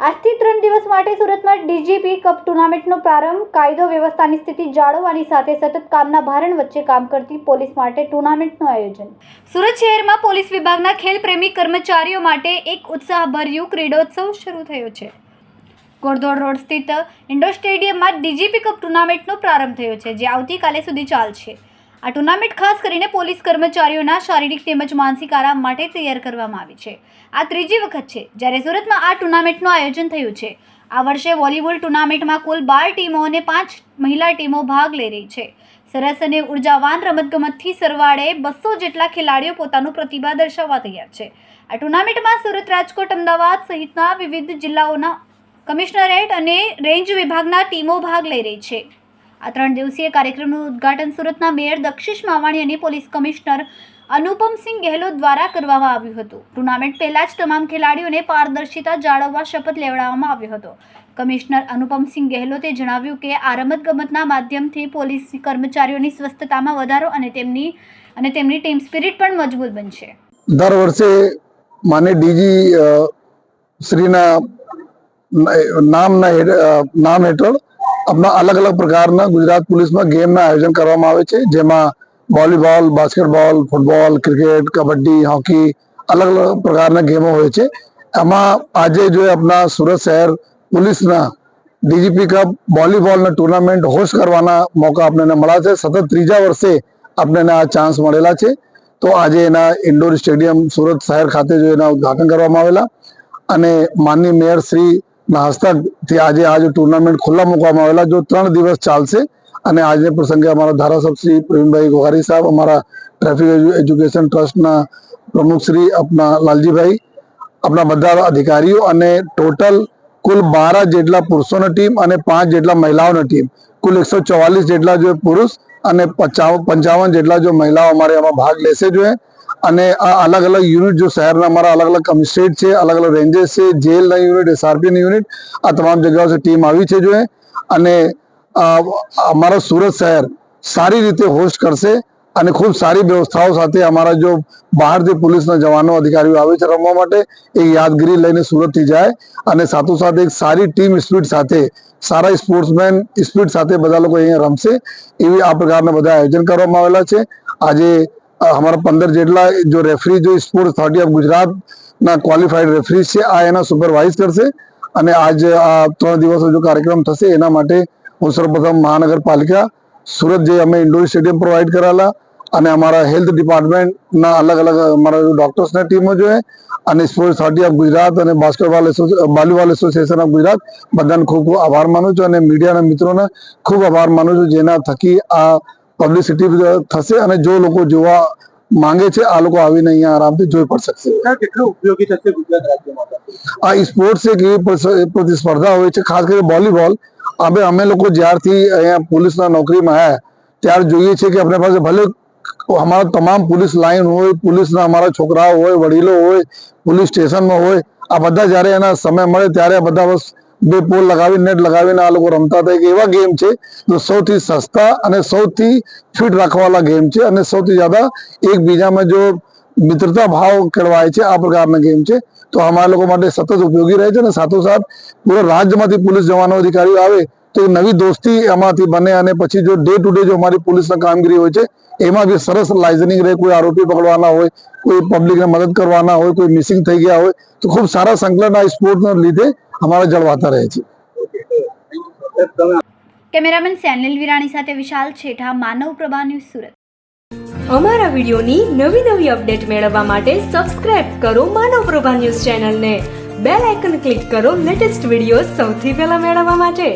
આજથી ત્રણ દિવસ માટે સુરતમાં ડીજીપી કપ ટુર્નામેન્ટનો પ્રારંભ, કાયદો વ્યવસ્થાની સ્થિતિ જાળવવાની સાથે સતત કામના ભારણ વચ્ચે કામ કરતી પોલીસ માટે ટુર્નામેન્ટનું આયોજન. સુરત શહેરમાં પોલીસ વિભાગના ખેલપ્રેમી કર્મચારીઓ માટે એક ઉત્સાહભર્યું ક્રીડોત્સવ શરૂ થયો છે. ગોળદોડ રોડ સ્થિત ઇન્ડોર સ્ટેડિયમમાં ડીજીપી કપ ટુર્નામેન્ટનો પ્રારંભ થયો છે, જે આવતીકાલે સુધી ચાલશે. આ ટુર્નામેન્ટ ખાસ કરીને પોલીસ કર્મચારીઓના શારીરિક તેમજ માનસિક આરામ માટે તૈયાર કરવામાં આવી છે. આ ત્રીજી વખત છે જ્યારે સુરતમાં આ ટુર્નામેન્ટનું આયોજન થયું છે. આ વર્ષે વોલીબોલ ટુર્નામેન્ટમાં કુલ બાર ટીમો અને પાંચ મહિલા ટીમો ભાગ લઈ રહી છે. સરસ અને ઉર્જાવાન રમતગમતથી સરવાળે બસો જેટલા ખેલાડીઓ પોતાનું પ્રતિભા દર્શાવવા તૈયાર છે. આ ટુર્નામેન્ટમાં સુરત રાજકોટ અમદાવાદ સહિતના વિવિધ જિલ્લાઓના કમિશનરેટ અને રેન્જ વિભાગના ટીમો ભાગ લઈ રહી છે. આ ત્રણ દિવસીય કાર્યક્રમનું ઉદ્ઘાટન સુરતના મેયર દક્ષિશ માવાણી અને પોલીસ કમિશનર અનુપમસિંહ ગેહલોત દ્વારા કરવામાં આવ્યું હતું. ટુર્નામેન્ટ પહેલા જ તમામ ખેલાડીઓને પારદર્શિતા જાળવવા શપથ લેવડાવવામાં આવ્યો હતો. કમિશનર અનુપમસિંહ ગેહલોતે જણાવ્યું કે, આ રમતગમતના માધ્યમથી પોલીસ કર્મચારીઓની સ્વસ્થતામાં વધારો અને તેમની અને તેમની ટીમ સ્પિરિટ પણ મજબૂત બનશે. દર વર્ષે માને ડીજી શ્રીના નામ હેઠળ આપણા અલગ અલગ પ્રકારના ગુજરાત પોલીસમાં ગેમના આયોજન કરવામાં આવે છે, જેમાં volleyball, basketball, football, cricket, kabaddi, hockey અલગ અલગ પ્રકારના ગેમો હોય છે. એમાં આજે જો આપણા સુરત શહેર પોલીસના ડીજીપી કપ વોલીબોલના ટુર્નામેન્ટ હોસ્ટ કરવાના મોકા આપણને મળ્યા છે. સતત ત્રીજા વર્ષે આપણને આ ચાન્સ મળેલા છે. તો આજે એના ઇન્ડોર સ્ટેડિયમ સુરત શહેર ખાતે જો એના ઉદ્ઘાટન કરવામાં આવેલા અને માનની મેયર શ્રી હસ્તકથી આજે આજે ટુર્નામેન્ટ ખુલ્લા મૂકવામાં આવેલા, જો ત્રણ દિવસ ચાલશે અને આજે પ્રસંગે અમારા ધારાસભ્ય શ્રી પ્રવીણભાઈ ગોહારી સાહેબ, અમારા ટ્રાફિક એજ્યુકેશન ટ્રસ્ટના પ્રમુખ શ્રી આપણા લાલજીભાઈ આપણા બધા અધિકારીઓ અને ટોટલ કુલ બાર જેટલા પુરુષોની ટીમ અને પાંચ જેટલા મહિલાઓની ટીમ કુલ એકસો જેટલા જો પુરુષ અને પચાવ- પંચાવન જેટલા જો મહિલાઓ અમારે એમાં ભાગ લેશે જોઈએ. અને આ અલગ અલગ યુનિટ જો શહેરના અમારા અલગ અલગ કમિશનરેટ છે, અલગ અલગ રેન્જેસ છે, જેલના યુનિટ એસઆરપીની યુનિટ, આ તમામ જગ્યાઓથી ટીમ આવી છે જોઈએ અને અમારા સુરત શહેર સારી રીતે હોસ્ટ કરશે અને ખૂબ સારી વ્યવસ્થાઓ સાથે અમારા જો બહારથી પોલીસના જવાનો, અધિકારીઓ આવે છે રમવા માટે, એ યાદગીરી લઈને સુરતથી જાય અને સાથોસાથ એક સારી ટીમ સ્પીડ સાથે, સારા સ્પોર્ટ્સમેન સ્પીડ સાથે બધા લોકો અહીંયા રમશે. એવી આ પ્રકારના બધા આયોજન કરવામાં આવેલા છે. આજે અમારા પંદર જેટલા જો રેફરી જો સ્પોર્ટ્સ થર્ટી ઓફ ગુજરાતના ક્વોલિફાઈડ રેફરી છે, આ એના સુપરવાઇઝ કરશે. અને આજ આ ત્રણ દિવસનો જો કાર્યક્રમ થશે, એના માટે હું સર્વપ્રથમ મહાનગરપાલિકા, સુરત જે અમે ઇન્ડોર સ્ટેડિયમ પ્રોવાઈડ કરાયેલા અને અમારા હેલ્થ ડિપાર્ટમેન્ટના અલગ અલગ અમારા ડોક્ટર્સના ટીમો જોઈએ અને સ્પોર્ટ્સ થર્ટી ઓફ ગુજરાત અને basketball volleyball association of Gujarat, બધાને ખૂબ આભાર માનું છું અને મીડિયાના મિત્રોને ખૂબ આભાર માનું છું જેના થકી આ પબ્લિસિટી થશે અને જો લોકો જોવા માંગે છે આ લોકો આવીને અહીંયા આરામથી જોઈ પણ શકશે. કેટલું ઉપયોગી થશે ગુજરાત રાજ્યમાં? આ સ્પોર્ટ્સ એક એવી પ્રતિસ્પર્ધા હોય છે ખાસ કરીને વોલીબોલ અમે અમે લોકો જ્યારથી અહીંયા પોલીસના નોકરીમાં આવ્યા ત્યારે જોઈએ છીએ કે આપણી પાસે ભલે અમારા તમામ પોલીસ લાઈન હોય પોલીસના અમારા છોકરાઓ હોય વડીલો હોય પોલીસ સ્ટેશનમાં હોય આ બધા જ્યારે એના સમય મળે ત્યારે આ બધા બસ બે પોલ લગાવી નેટ લગાવીને આ લોકો રમતા હતા. એક એવા ગેમ છે જો સૌથી સસ્તા અને સૌથી ફિટ રાખવાવાળા ગેમ છે અને સૌથી જ્યાદા એકબીજામાં જો મિત્રતા ભાવ કેળવાય છે, આ પ્રકારના ગેમ છે. તો અમારા લોકો માટે સતત ઉપયોગી રહે છે અને સાથોસાથ પૂરા રાજ્યમાંથી પોલીસ જવાનો અધિકારીઓ આવે તો નવી દોસ્તી એમાંથી બને અને પછી જો ડે ટુ ડે જો અમારી પોલીસની કામગીરી હોય છે એમાં બી સરસ લાઇઝનિંગ રહે કોઈ આરોપી પકડવાના હોય કોઈ પબ્લિકને મદદ કરવાના હોય કોઈ મિસિંગ થઈ ગયા હોય તો ખૂબ સારા સંકલન આ સ્પોર્ટના લીધે અમારા જળવાતા રહે છે. કેમેરામેન સેનિલ વિરાણી સાથે વિશાલ છેઠા માનવ પ્રભા ન્યૂઝ સુરત. અમારા વિડિયોની નવી નવી અપડેટ મેળવવા માટે સબસ્ક્રાઇબ કરો માનવ પ્રભા ન્યૂઝ ચેનલને. બેલ આઇકન ક્લિક કરો લેટેસ્ટ વીડિયો સૌથી પહેલા મેળવવા માટે.